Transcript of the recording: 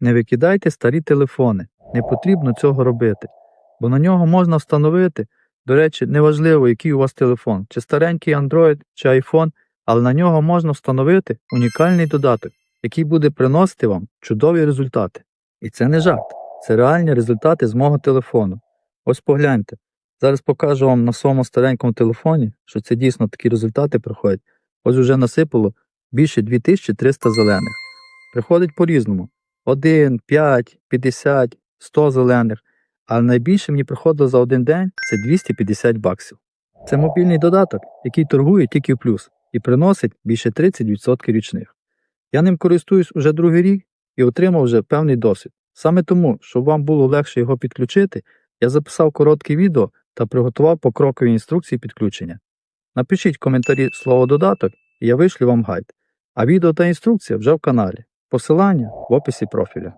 Не викидайте старі телефони, не потрібно цього робити, бо на нього можна встановити, до речі, неважливо, який у вас телефон, чи старенький Android, чи iPhone, але на нього можна встановити унікальний додаток, який буде приносити вам чудові результати. І це не жарт, це реальні результати з мого телефону. Ось погляньте. Зараз покажу вам на своєму старенькому телефоні, що це дійсно такі результати приходять. Ось вже насипало більше 2300 зелених. Приходить по-різному. 1, 5, 50, 100 зелених. Але найбільше мені приходило за один день це 250 баксів. Це мобільний додаток, який торгує тільки в плюс і приносить більше 30% річних. Я ним користуюсь уже другий рік і отримав вже певний досвід. Саме тому, щоб вам було легше його підключити, я записав коротке відео та приготував покрокові інструкції підключення. Напишіть в коментарі слово додаток, і я вишлю вам гайд. А відео та інструкція вже в каналі. Посилання в описі профіля.